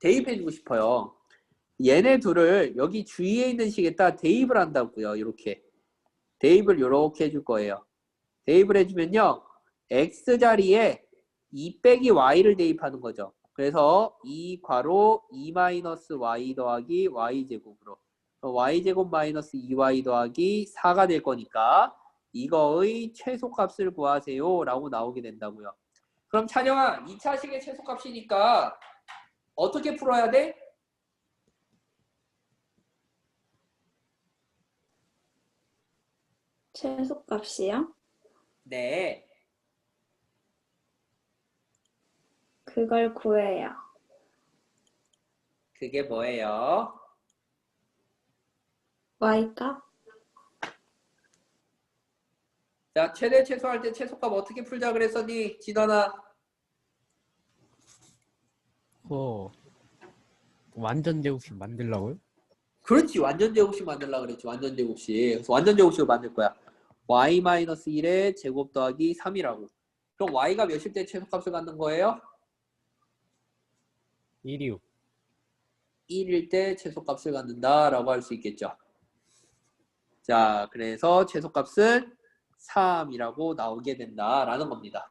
대입해주고 싶어요. 얘네 둘을 여기 주위에 있는 식에다 대입을 한다고요. 이렇게 대입을 이렇게 해줄 거예요. 대입을 해주면요. x 자리에 2 빼기 y를 대입하는 거죠. 그래서 2 괄호 2 마이너스 y 더하기 y 제곱으로 y 제곱 마이너스 2y 더하기 4가 될 거니까 이거의 최소값을 구하세요 라고 나오게 된다고요. 그럼 찬영아 2차식의 최소값이니까 어떻게 풀어야 돼? 최소값이요? 네. 그걸 구해요. 그게 뭐예요? y값? 자, 최대 최소할 때 최소값 어떻게 풀자 그랬었니? 진원아. 그거 완전 제곱식 만들라고요? 그렇지. 완전 제곱식 만들려고 그랬지. 완전 제곱식. 그래서 완전 제곱식을 만들 거야. y-1의 제곱 더하기 3이라고. 그럼 y가 몇일 때 최소값을 갖는 거예요? 1이요. 1일 때 최소값을 갖는다라고 할 수 있겠죠. 자, 그래서 최소값은 3이라고 나오게 된다라는 겁니다.